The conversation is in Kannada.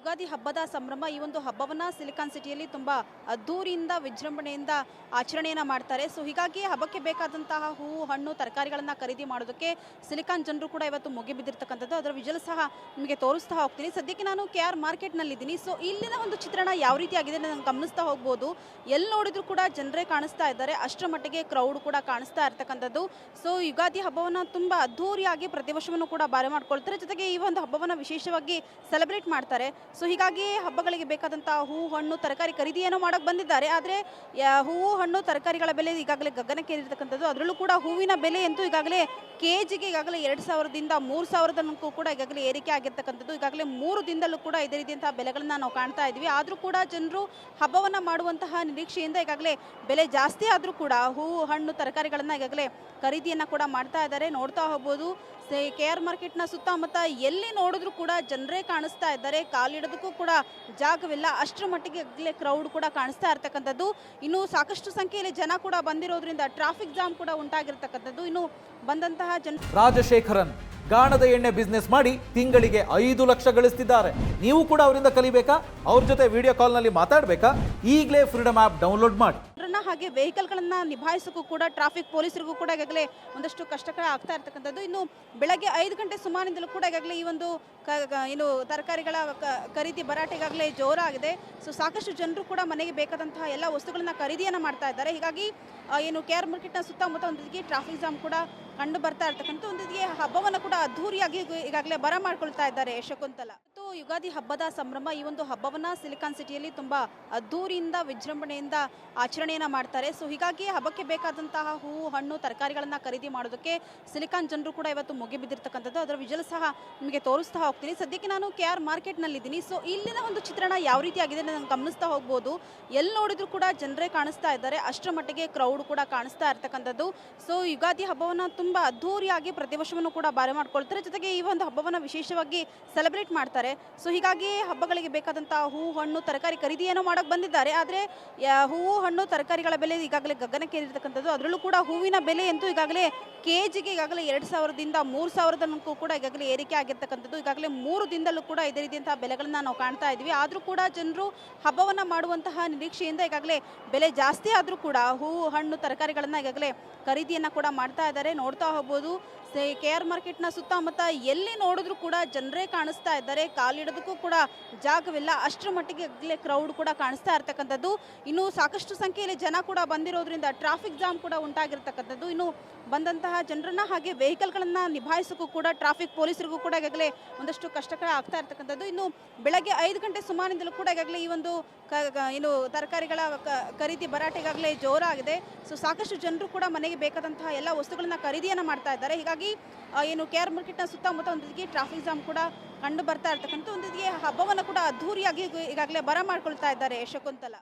ಯುಗಾದಿ ಹಬ್ಬದ ಸಂಭ್ರಮ ಈ ಒಂದು ಹಬ್ಬವನ್ನ ಸಿಲಿಕಾನ್ ಸಿಟಿಯಲ್ಲಿ ತುಂಬಾ ಅದ್ದೂರಿಯಿಂದ ವಿಜೃಂಭಣೆಯಿಂದ ಆಚರಣೆಯನ್ನ ಮಾಡ್ತಾರೆ. ಸೊ ಹೀಗಾಗಿ ಹಬ್ಬಕ್ಕೆ ಬೇಕಾದಂತಹ ಹೂವು, ಹಣ್ಣು, ತರಕಾರಿಗಳನ್ನ ಖರೀದಿ ಮಾಡೋದಕ್ಕೆ ಸಿಲಿಕಾನ್ ಜನರು ಕೂಡ ಇವತ್ತು ಮುಗಿಬಿದ್ದಿರ್ತಕ್ಕಂಥದ್ದು ಅದರ ವಿಜಲ್ ಸಹ ನಿಮಗೆ ತೋರಿಸ್ತಾ ಹೋಗ್ತೀನಿ. ಸದ್ಯಕ್ಕೆ ನಾನು ಕೆ ಆರ್ ಮಾರ್ಕೆಟ್ನಲ್ಲಿದ್ದೀನಿ ಸೊ ಇಲ್ಲಿನ ಒಂದು ಚಿತ್ರಣ ಯಾವ ರೀತಿ ಆಗಿದೆ ನಾನು ಗಮನಿಸ್ತಾ ಹೋಗ್ಬೋದು. ಎಲ್ಲಿ ನೋಡಿದ್ರು ಕೂಡ ಜನರೇ ಕಾಣಿಸ್ತಾ ಇದ್ದಾರೆ. ಅಷ್ಟರ ಮಟ್ಟಿಗೆ ಕ್ರೌಡ್ ಕೂಡ ಕಾಣಿಸ್ತಾ ಇರ್ತಕ್ಕಂಥದ್ದು. ಸೊ ಯುಗಾದಿ ಹಬ್ಬವನ್ನ ತುಂಬಾ ಅದ್ದೂರಿಯಾಗಿ ಪ್ರತಿ ವರ್ಷವನ್ನು ಕೂಡ ಬಾರೆ ಮಾಡ್ಕೊಳ್ತಾರೆ. ಜೊತೆಗೆ ಈ ಒಂದು ಹಬ್ಬವನ್ನ ವಿಶೇಷವಾಗಿ ಸೆಲೆಬ್ರೇಟ್ ಮಾಡ್ತಾರೆ. ಸೊ ಹೀಗಾಗಿ ಹಬ್ಬಗಳಿಗೆ ಬೇಕಾದಂಥ ಹೂವು ಹಣ್ಣು, ತರಕಾರಿ ಖರೀದಿಯನ್ನು ಮಾಡೋಕೆ ಬಂದಿದ್ದಾರೆ. ಆದರೆ ಹೂವು ಹಣ್ಣು, ತರಕಾರಿಗಳ ಬೆಲೆ ಈಗಾಗಲೇ ಗಗನಕ್ಕೇರಿರ್ತಕ್ಕಂಥದ್ದು ಅದರಲ್ಲೂ ಕೂಡ ಹೂವಿನ ಬೆಲೆ ಅಂತೂ ಈಗಾಗಲೇ ಕೆ ಜಿಗೆ ಈಗಾಗಲೇ ಎರಡು ಸಾವಿರದಿಂದ ಮೂರು ಸಾವಿರದ ಕೂಡ ಈಗಾಗಲೇ ಏರಿಕೆ ಆಗಿರ್ತಕ್ಕಂಥದ್ದು. ಈಗಾಗಲೇ ಮೂರು ದಿನದಲ್ಲೂ ಕೂಡ ಇದೇ ರೀತಿಯಂತಹ ಬೆಲೆಗಳನ್ನು ನಾವು ಕಾಣ್ತಾ ಇದ್ದೀವಿ ಆದರೂ ಕೂಡ ಜನರು ಹಬ್ಬವನ್ನ ಮಾಡುವಂತಹ ನಿರೀಕ್ಷೆಯಿಂದ ಈಗಾಗಲೇ ಬೆಲೆ ಜಾಸ್ತಿ ಆದರೂ ಕೂಡ ಹೂವು ಹಣ್ಣು, ತರಕಾರಿಗಳನ್ನು ಈಗಾಗಲೇ ಖರೀದಿಯನ್ನು ಕೂಡ ಮಾಡ್ತಾ ಇದ್ದಾರೆ. ನೋಡ್ತಾ ಹೋಗ್ಬೋದು. ಕೆ ಆರ್ ಮಾರ್ಕೆಟ್ನ ಸುತ್ತಮುತ್ತ ಎಲ್ಲಿ ನೋಡಿದ್ರು ಕೂಡ ಜನರೇ ಕಾಣಿಸ್ತಾ ಇದ್ದಾರೆ. ಕಾಲಿಡೋದಕ್ಕೂ ಕೂಡ ಜಾಗವಿಲ್ಲ. ಅಷ್ಟರ ಮಟ್ಟಿಗೆ ಆಗಲೇ ಕ್ರೌಡ್ ಕೂಡ ಕಾಣಿಸ್ತಾ ಇರ್ತಕ್ಕಂಥದ್ದು. ಇನ್ನು ಸಾಕಷ್ಟು ಸಂಖ್ಯೆಯಲ್ಲಿ ಜನ ಕೂಡ ಬಂದಿರೋದ್ರಿಂದ ಟ್ರಾಫಿಕ್ ಜಾಮ್ ಕೂಡ ಉಂಟಾಗಿರ್ತಕ್ಕಂಥದ್ದು. ಇನ್ನು ಬಂದಂತಹ ಜನ ರಾಜಶೇಖರನ್ ಗಾಣದ ಎಣ್ಣೆ ಬಿಸ್ನೆಸ್ ಮಾಡಿ ತಿಂಗಳಿಗೆ ಐದು ಲಕ್ಷ ಗಳಿಸ್ತಿದ್ದಾರೆ. ನೀವು ಕೂಡ ಅವರಿಂದ ಕಲಿಬೇಕಾ? ಅವ್ರ ಜೊತೆ ವಿಡಿಯೋ ಕಾಲ್ನಲ್ಲಿ ಮಾತಾಡಬೇಕಾ? ಈಗಲೇ ಫ್ರೀಡಮ್ ಆ್ಯಪ್ ಡೌನ್ಲೋಡ್ ಮಾಡಿ. ಹಾಗೆ ವೆಹಿಕಲ್ಗಳನ್ನು ನಿಭಾಯಿಸೋಕ್ಕೂ ಕೂಡ ಟ್ರಾಫಿಕ್ ಪೊಲೀಸರಿಗೂ ಕೂಡ ಈಗಾಗಲೇ ಒಂದಷ್ಟು ಕಷ್ಟಕರ ಆಗ್ತಾ ಇರ್ತಕ್ಕಂಥದ್ದು. ಇನ್ನು ಬೆಳಗ್ಗೆ ಐದು ಗಂಟೆ ಸುಮಾರಿನಿಂದಲೂ ಕೂಡ ಈಗಾಗಲೇ ಈ ಒಂದು ಏನು ತರಕಾರಿಗಳ ಖರೀದಿ ಭರಾಟೆ ಈಗಾಗಲೇ ಜೋರಾಗಿದೆ. ಸೊ ಸಾಕಷ್ಟು ಜನರು ಕೂಡ ಮನೆಗೆ ಬೇಕಾದಂತಹ ಎಲ್ಲ ವಸ್ತುಗಳನ್ನ ಖರೀದಿಯನ್ನ ಮಾಡ್ತಾ ಇದ್ದಾರೆ. ಹೀಗಾಗಿ ಏನು ಕೆ ಆರ್ ಮಾರ್ಕೆಟ್ನ ಸುತ್ತಮುತ್ತ ಒಂದಿಗೆ ಟ್ರಾಫಿಕ್ ಜಾಮ್ ಕೂಡ ಕಂಡು ಬರ್ತಾ ಇರ್ತಕ್ಕಂಥ ಒಂದಿಗೆ ಹಬ್ಬವನ್ನು ಕೂಡ ಅದ್ಧೂರಿಯಾಗಿ ಈಗ- ಈಗಾಗಲೇ ಬರ ಮಾಡ್ಕೊಳ್ತಾ ಇದ್ದಾರೆ ಶಕುಂತಲ ಯುಗಾದಿ ಹಬ್ಬದ ಸಂಭ್ರಮ ಈ ಒಂದು ಹಬ್ಬವನ್ನ ಸಿಲಿಕಾನ್ ಸಿಟಿಯಲ್ಲಿ ತುಂಬಾ ಅದ್ದೂರಿಯಿಂದ ವಿಜೃಂಭಣೆಯಿಂದ ಆಚರಣೆಯನ್ನ ಮಾಡ್ತಾರೆ. ಸೊ ಹೀಗಾಗಿ ಹಬ್ಬಕ್ಕೆ ಬೇಕಾದಂತಹ ಹೂವು, ಹಣ್ಣು, ತರಕಾರಿಗಳನ್ನ ಖರೀದಿ ಮಾಡೋದಕ್ಕೆ ಸಿಲಿಕಾನ್ ಜನರು ಕೂಡ ಇವತ್ತು ಮುಗಿಬಿದ್ದಿರ್ತಕ್ಕಂಥದ್ದು ಅದರ ವಿಜಲ್ ಸಹ ನಿಮಗೆ ತೋರಿಸ್ತಾ ಹೋಗ್ತೀನಿ. ಸದ್ಯಕ್ಕೆ ನಾನು ಕೆ ಆರ್ ಇದ್ದೀನಿ ಸೊ ಇಲ್ಲಿನ ಒಂದು ಚಿತ್ರಣ ಯಾವ ರೀತಿ ಆಗಿದೆ ನಾನು ಗಮನಿಸ್ತಾ ಹೋಗ್ಬೋದು. ಎಲ್ಲಿ ನೋಡಿದ್ರು ಕೂಡ ಜನರೇ ಕಾಣಿಸ್ತಾ ಇದ್ದಾರೆ. ಅಷ್ಟರ ಮಟ್ಟಿಗೆ ಕ್ರೌಡ್ ಕೂಡ ಕಾಣಿಸ್ತಾ ಇರ್ತಕ್ಕಂಥದ್ದು. ಸೊ ಯುಗಾದಿ ಹಬ್ಬವನ್ನ ತುಂಬಾ ಅದ್ದೂರಿಯಾಗಿ ಪ್ರತಿ ವರ್ಷವನ್ನು ಕೂಡ ಬಾರೆ ಮಾಡ್ಕೊಳ್ತಾರೆ. ಜೊತೆಗೆ ಈ ಒಂದು ಹಬ್ಬವನ್ನ ವಿಶೇಷವಾಗಿ ಸೆಲೆಬ್ರೇಟ್ ಮಾಡ್ತಾರೆ. ಸೊ ಹೀಗಾಗಿ ಹಬ್ಬಗಳಿಗೆ ಬೇಕಾದಂತಹ ಹೂವು ಹಣ್ಣು ತರಕಾರಿ ಖರೀದಿಯನ್ನು ಮಾಡಕ್ ಬಂದಿದ್ದಾರೆ. ಆದರೆ ಹೂವು ಹಣ್ಣು ತರಕಾರಿಗಳ ಬೆಲೆ ಈಗಾಗಲೇ ಗಗನಕ್ಕೇರಿರ್ತಕ್ಕಂಥದ್ದು ಅದರಲ್ಲೂ ಕೂಡ ಹೂವಿನ ಬೆಲೆ ಅಂತೂ ಈಗಾಗಲೇ ಕೆ ಜಿಗೆ ಈಗಾಗಲೇ ಎರಡು ಸಾವಿರದಿಂದ ಮೂರು ಸಾವಿರದ ಕೂಡ ಈಗಾಗಲೇ ಏರಿಕೆ ಆಗಿರ್ತಕ್ಕಂಥದ್ದು. ಈಗಾಗಲೇ ಮೂರು ದಿನದಲ್ಲೂ ಕೂಡ ಇದೇ ರೀತಿಯಂತಹ ಬೆಲೆಗಳನ್ನ ನಾವು ಕಾಣ್ತಾ ಇದ್ವಿ ಆದರೂ ಕೂಡ ಜನರು ಹಬ್ಬವನ್ನ ಮಾಡುವಂತಹ ನಿರೀಕ್ಷೆಯಿಂದ ಈಗಾಗಲೇ ಬೆಲೆ ಜಾಸ್ತಿ ಆದರೂ ಕೂಡ ಹೂವು ಹಣ್ಣು ತರಕಾರಿಗಳನ್ನು ಈಗಾಗಲೇ ಖರೀದಿಯನ್ನ ಕೂಡ ಮಾಡ್ತಾ ಇದ್ದಾರೆ. ನೋಡ್ತಾ ಹೋಗ್ಬೋದು. ಕೆ ಆರ್ ಮಾರ್ಕೆಟ್ನ ಸುತ್ತಮುತ್ತ ಎಲ್ಲಿ ನೋಡಿದ್ರು ಕೂಡ ಜನರೇ ಕಾಣಿಸ್ತಾ ಇದ್ದಾರೆ. ಕಾಲಿಡೋದಕ್ಕೂ ಕೂಡ ಜಾಗವಿಲ್ಲ. ಅಷ್ಟರ ಮಟ್ಟಿಗೆ ಈಗಾಗಲೇ ಕ್ರೌಡ್ ಕೂಡ ಕಾಣಿಸ್ತಾ ಇರ್ತಕ್ಕಂಥದ್ದು. ಇನ್ನು ಸಾಕಷ್ಟು ಸಂಖ್ಯೆಯಲ್ಲಿ ಜನ ಕೂಡ ಬಂದಿರೋದ್ರಿಂದ ಟ್ರಾಫಿಕ್ ಜಾಮ್ ಕೂಡ ಉಂಟಾಗಿರ್ತಕ್ಕಂಥದ್ದು. ಇನ್ನು ಬಂದಂತಹ ಜನರನ್ನ ಹಾಗೆ ವೆಹಿಕಲ್ಗಳನ್ನ ನಿಭಾಯಿಸೋಕ್ಕೂ ಕೂಡ ಟ್ರಾಫಿಕ್ ಪೊಲೀಸರಿಗೂ ಕೂಡ ಈಗಾಗಲೇ ಒಂದಷ್ಟು ಕಷ್ಟಕರ ಆಗ್ತಾ ಇರ್ತಕ್ಕಂಥದ್ದು. ಇನ್ನು ಬೆಳಗ್ಗೆ ಐದು ಗಂಟೆ ಸುಮಾರಿನಿಂದಲೂ ಕೂಡ ಈಗಾಗಲೇ ಈ ಒಂದು ಏನು ತರಕಾರಿಗಳ ಖರೀದಿ ಭರಾಟೆಗಾಗಲೇ ಜೋರಾಗಿದೆ. ಸೊ ಸಾಕಷ್ಟು ಜನರು ಕೂಡ ಮನೆಗೆ ಬೇಕಾದಂತಹ ಎಲ್ಲ ವಸ್ತುಗಳನ್ನ ಖರೀದಿಯನ್ನ ಮಾಡ್ತಾ ಇದ್ದಾರೆ. ಹೀಗಾಗಿ ಏನು ಕೆ ಆರ್ ಮಾರ್ಕೆಟ್ನ ಸುತ್ತಮುತ್ತ ಒಂದಿಗೆ ಟ್ರಾಫಿಕ್ ಜಾಮ್ ಕೂಡ ಕಂಡು ಬರ್ತಾ ಇರ್ತಕ್ಕಂಥ ಒಂದಿಗೆ ಹಬ್ಬವನ್ನು ಕೂಡ ಅದ್ಧೂರಿಯಾಗಿ ಈಗಾಗಲೇ ಬರ ಮಾಡ್ಕೊಳ್ತಾ ಇದ್ದಾರೆ ಶಕುಂತಲ